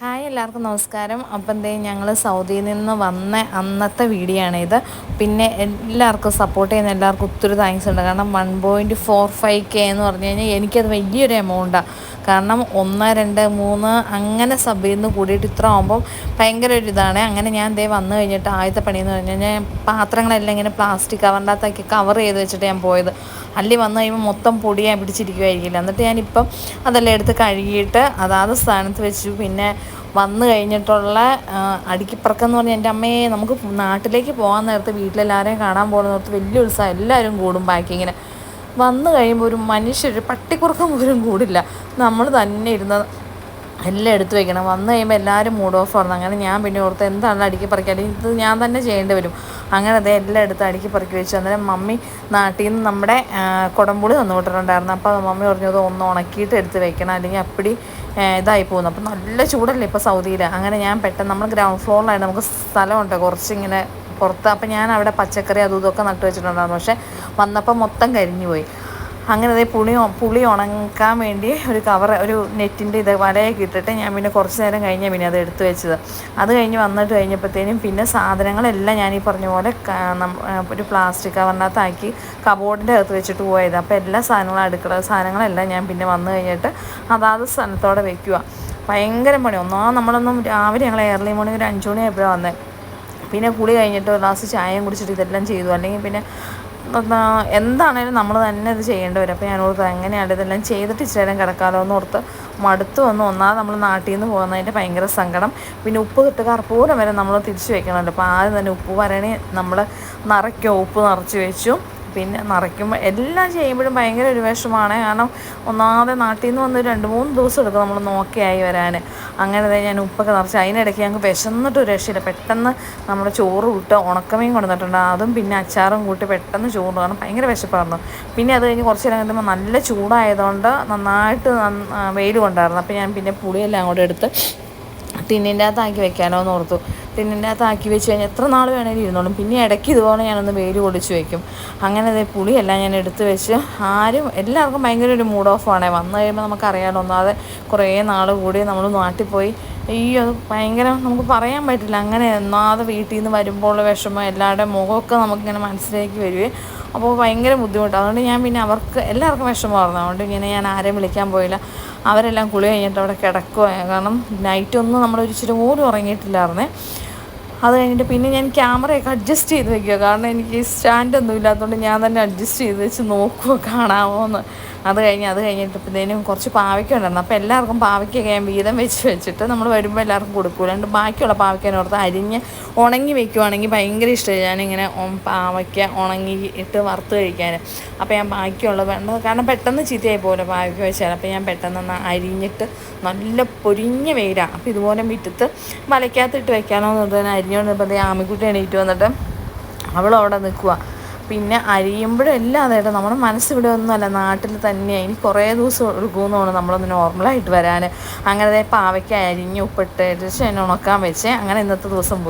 Hi എല്ലാവർക്കും നമസ്കാരം. അപ്പം എന്തേ ഞങ്ങൾ സൗദിയിൽ നിന്ന് വന്ന അന്നത്തെ വീഡിയോ ആണ് ഇത്. പിന്നെ എല്ലാവർക്കും സപ്പോർട്ട് ചെയ്യുന്ന എല്ലാവർക്കും ഒത്തിരി താങ്ക്സ് ഉണ്ട്. കാരണം one point four five K എന്ന് പറഞ്ഞു കഴിഞ്ഞാൽ എനിക്കത് വലിയൊരു എമൗണ്ടാണ് കാരണം ഒന്ന് രണ്ട് മൂന്ന് അങ്ങനെ സബിൽ നിന്ന് കൂടിയിട്ട് ഇത്ര ആകുമ്പോൾ ഭയങ്കര ഒരു ഇതാണ്. അങ്ങനെ ഞാൻ ദേ വന്നു കഴിഞ്ഞിട്ട് ആദ്യത്തെ പണിയെന്ന് പറഞ്ഞു കഴിഞ്ഞാൽ പാത്രങ്ങളെല്ലാം ഇങ്ങനെ പ്ലാസ്റ്റിക് കവറിന്റെ അകത്താക്കി കവർ ചെയ്ത് വെച്ചിട്ട് ഞാൻ പോയത്. അല്ലി വന്നു കഴിയുമ്പോൾ മൊത്തം പൊടിയാൻ പിടിച്ചിരിക്കുമായിരിക്കില്ല എന്നിട്ട് ഞാനിപ്പം അതെല്ലാം എടുത്ത് കഴുകിയിട്ട് അതാത് സ്ഥാനത്ത് വെച്ചു. പിന്നെ വന്നു കഴിഞ്ഞിട്ടുള്ള അടുക്കിപ്പറക്കം എന്ന് പറഞ്ഞാൽ എന്റെ അമ്മയെ നമുക്ക് നാട്ടിലേക്ക് പോകാൻ നേരത്ത് വീട്ടിലെല്ലാവരെയും കാണാൻ പോകുന്ന നേരത്ത് വലിയ ഉത്സാഹം എല്ലാവരും കൂടും ബാക്കിങ്ങനെ വന്നു കഴിയുമ്പോൾ ഒരു മനുഷ്യർ പട്ടിക്കുറുക്കം പോലും കൂടില്ല. നമ്മൾ തന്നെ ഇരുന്ന് എല്ലാം എടുത്തു വെക്കണം. വന്നു കഴിയുമ്പോൾ എല്ലാവരും മൂഡ് ഓഫ് ആയിരുന്നു അങ്ങനെ ഞാൻ പിന്നെ ഓർത്ത് എന്താണ് അടുക്കി പറിക്കാൻ ഇത് ഞാൻ തന്നെ ചെയ്യേണ്ടി വരും. അങ്ങനെ അതേ എല്ലാം എടുത്ത് അടുക്കി പറക്കി വെച്ചു. അന്നേരം മമ്മി നാട്ടിൽ നിന്ന് നമ്മുടെ കുടംപുളി തന്നു വിട്ടിട്ടുണ്ടായിരുന്നു. അപ്പോൾ മമ്മി പറഞ്ഞത് ഒന്ന് ഉണക്കിയിട്ട് എടുത്ത് വെക്കണം. അല്ലെങ്കിൽ അപ്പടി ഇതായി പോകുന്നു. അപ്പം നല്ല ചൂടല്ലേ ഇപ്പോൾ സൗദിയിൽ അങ്ങനെ ഞാൻ പെട്ടെന്ന് നമ്മൾ ഗ്രൗണ്ട് ഫ്ലോറിലായിട്ട് നമുക്ക് സ്ഥലമുണ്ട്. കുറച്ചിങ്ങനെ പുറത്ത്. അപ്പോൾ ഞാൻ അവിടെ പച്ചക്കറി അതും ഇതൊക്കെ നട്ടു വെച്ചിട്ടുണ്ടായിരുന്നു. പക്ഷേ വന്നപ്പോൾ മൊത്തം കരിഞ്ഞു പോയി. അങ്ങനെ അതേ പുളി പുളി ഉണങ്ങാൻ വേണ്ടി ഒരു കവർ ഒരു നെറ്റിന്റെ ഇത് വലയൊക്കെ ഇട്ടിട്ട് ഞാൻ പിന്നെ കുറച്ച് നേരം കഴിഞ്ഞാൽ പിന്നെ അത് എടുത്തു വെച്ചത്. അത് കഴിഞ്ഞ് വന്നിട്ട് കഴിഞ്ഞപ്പോഴത്തേനും പിന്നെ സാധനങ്ങളെല്ലാം ഞാൻ ഈ പറഞ്ഞ പോലെ ഒരു പ്ലാസ്റ്റിക് കവറിനകത്താക്കി കബോർഡിന്റെ അകത്ത് വെച്ചിട്ട് പോയത്. അപ്പോൾ എല്ലാ സാധനങ്ങളും അടുക്കള സാധനങ്ങളെല്ലാം ഞാൻ പിന്നെ വന്നു കഴിഞ്ഞിട്ട് അതാത് സ്ഥലത്തോടെ വെക്കുക ഭയങ്കര പണി. ഒന്നാ നമ്മളൊന്നും രാവിലെ ഞങ്ങൾ എയർലി മോർണിംഗ് ഒരു അഞ്ച് മണി ആയപ്പോഴാണ് വന്നത് പിന്നെ കുളി കഴിഞ്ഞിട്ട് ഒരു ഗ്ലാസ് ചായയും കുടിച്ചിട്ട് ഇതെല്ലാം ചെയ്തു. അല്ലെങ്കിൽ പിന്നെ എന്താണേലും നമ്മൾ തന്നെ ഇത് ചെയ്യേണ്ടി വരും. അപ്പോൾ ഞാൻ ഓർത്ത് എങ്ങനെയാണ് ഇതെല്ലാം ചെയ്തിട്ട് ഇച്ചിരി നേരം കിടക്കാമല്ലോ എന്ന് ഓർത്ത് മടുത്തു വന്ന്. ഒന്നാമത് നമ്മൾ നാട്ടിൽ നിന്ന് പോകുന്നതിന്റെ ഭയങ്കര സങ്കടം. പിന്നെ ഉപ്പ് തൊട്ട് കർപ്പൂരം വരെ നമ്മൾ തിരിച്ചു വെക്കണമല്ലോ. അപ്പോൾ ആദ്യം തന്നെ ഉപ്പ് വരണേ നമ്മൾ നിറയ്ക്കോ ഉപ്പ് നിറച്ച് വെച്ചു. പിന്നെ നിറയ്ക്കുമ്പോൾ എല്ലാം ചെയ്യുമ്പോഴും ഭയങ്കര ഒരു വിഷമാണ് കാരണം ഒന്നാമതെ നാട്ടിൽ നിന്ന് വന്ന് രണ്ട് മൂന്ന് ദിവസം എടുക്കും നമ്മൾ നോക്കിയായി വരാൻ അങ്ങനെ ഞാൻ ഉപ്പൊക്കെ നിറച്ച് അതിനിടയ്ക്ക് ഞങ്ങൾക്ക് വിശന്നിട്ട് ഒരു രക്ഷയില്ല. പെട്ടെന്ന് നമ്മുടെ ചോറ് വിട്ട് ഉണക്കമീൻ കൊണ്ടുവന്നിട്ടുണ്ട്. അതും പിന്നെ അച്ചാറും കൂട്ടി പെട്ടെന്ന് ചോറ് കാരണം ഭയങ്കര വിശപ്പായിരുന്നു. പിന്നെ അത് കഴിഞ്ഞ് കുറച്ച് നേരം കഴിയുമ്പോൾ നല്ല ചൂടായതുകൊണ്ട് നന്നായിട്ട് വെയിൽ കൊണ്ടായിരുന്നു. അപ്പോൾ ഞാൻ പിന്നെ പുളിയെല്ലാം അങ്ങോട്ട് എടുത്ത് ടിന്നിന്റെ അകത്താക്കി വെക്കാനോ എന്ന് ഓർത്തു. ടിന്നിന്റെ അകത്താക്കി വെച്ച് കഴിഞ്ഞാൽ എത്ര നാൾ വേണമെങ്കിലും ഇരുന്നോളും. പിന്നെ ഇടയ്ക്ക് ഇതുപോലെ ഞാനൊന്ന് വേര് പൊടിച്ച് വെക്കും. അങ്ങനെ അതേ പുളിയെല്ലാം ഞാൻ എടുത്ത് വെച്ച് ആരും എല്ലാവർക്കും ഭയങ്കര ഒരു മൂഡ് ഓഫ് ആണേ. വന്നു കഴിയുമ്പോൾ നമുക്കറിയാമല്ലോ ഒന്നാതെ കുറേ നാൾ കൂടി നമ്മൾ നാട്ടിൽ പോയി അയ്യോ അത് ഭയങ്കര നമുക്ക് പറയാൻ പറ്റില്ല. അങ്ങനെ ഒന്നാതെ വീട്ടിൽ നിന്ന് വരുമ്പോൾ ഉള്ള വിഷമം എല്ലാവരുടെ മുഖമൊക്കെ നമുക്കിങ്ങനെ മനസ്സിലേക്ക് വരുവേ. അപ്പോൾ ഭയങ്കര ബുദ്ധിമുട്ടാണ്. അതുകൊണ്ട് ഞാൻ പിന്നെ അവർക്ക് എല്ലാവർക്കും വിഷമമായിരുന്നു. അതുകൊണ്ട് ഇങ്ങനെ ഞാൻ ആരെയും വിളിക്കാൻ പോയില്ല. അവരെല്ലാം കുളി കഴിഞ്ഞിട്ട് അവിടെ കിടക്കുക കാരണം നൈറ്റൊന്നും നമ്മൾ ഒരിച്ചിരി പോലും ഉറങ്ങിയിട്ടില്ലായിരുന്നേ. അത് കഴിഞ്ഞിട്ട് പിന്നെ ഞാൻ ക്യാമറയൊക്കെ അഡ്ജസ്റ്റ് ചെയ്ത് വെക്കുക. കാരണം എനിക്ക് സ്റ്റാൻഡൊന്നും ഇല്ലാത്തതുകൊണ്ട് ഞാൻ തന്നെ അഡ്ജസ്റ്റ് ചെയ്ത് വെച്ച് നോക്കുക കാണാമോ എന്ന്. അത് കഴിഞ്ഞ് അത് കഴിഞ്ഞിട്ടപ്പോഴത്തേനും കുറച്ച് പാവയ്ക്ക ഉണ്ടായിരുന്നു. അപ്പോൾ എല്ലാവർക്കും പാവയ്ക്കൊക്കെ ഞാൻ വീതം വെച്ച് വെച്ചിട്ട് നമ്മൾ വരുമ്പോൾ എല്ലാവർക്കും കൊടുക്കും. രണ്ട് ബാക്കിയുള്ള പാവയ്ക്കനോർത്ത് അരിഞ്ഞ് ഉണങ്ങി വെക്കുവാണെങ്കിൽ ഭയങ്കര ഇഷ്ടമായി ഞാനിങ്ങനെ പാവയ്ക്ക ഉണങ്ങി ഇട്ട് വറുത്ത് കഴിക്കാൻ. അപ്പോൾ ഞാൻ ബാക്കിയുള്ള വേണ്ട കാരണം പെട്ടെന്ന് ചീത്തയായി പോലെ പാവയ്ക്ക വെച്ചാൽ. അപ്പോൾ ഞാൻ പെട്ടെന്ന് അരിഞ്ഞിട്ട് നല്ല പൊരിഞ്ഞ വെയിലാണ്. അപ്പോൾ ഇതുപോലെ വിറ്റത്ത് വലയ്ക്കകത്തിട്ട് വെക്കാനോ എന്ന് തന്നെ അരിഞ്ഞുകൊണ്ട് ആമിക്കുട്ടി എണീറ്റ് വന്നിട്ട് അവളവിടെ നിൽക്കുക പിന്നെ അരിയുമ്പോഴും എല്ലാം അതായിട്ട് നമ്മുടെ മനസ്സിവിടെ ഒന്നുമല്ല നാട്ടിൽ തന്നെയാണ് ഇനി കുറേ ദിവസം എടുക്കുമെന്ന് തോന്നുന്നു നമ്മളൊന്ന് നോർമലായിട്ട് വരാൻ അങ്ങനെ പാവയ്ക്ക് അരിഞ്ഞ് ഉപ്പിട്ട് ഉണക്കാൻ വെച്ച് അങ്ങനെ ഇന്നത്തെ ദിവസം പോയി.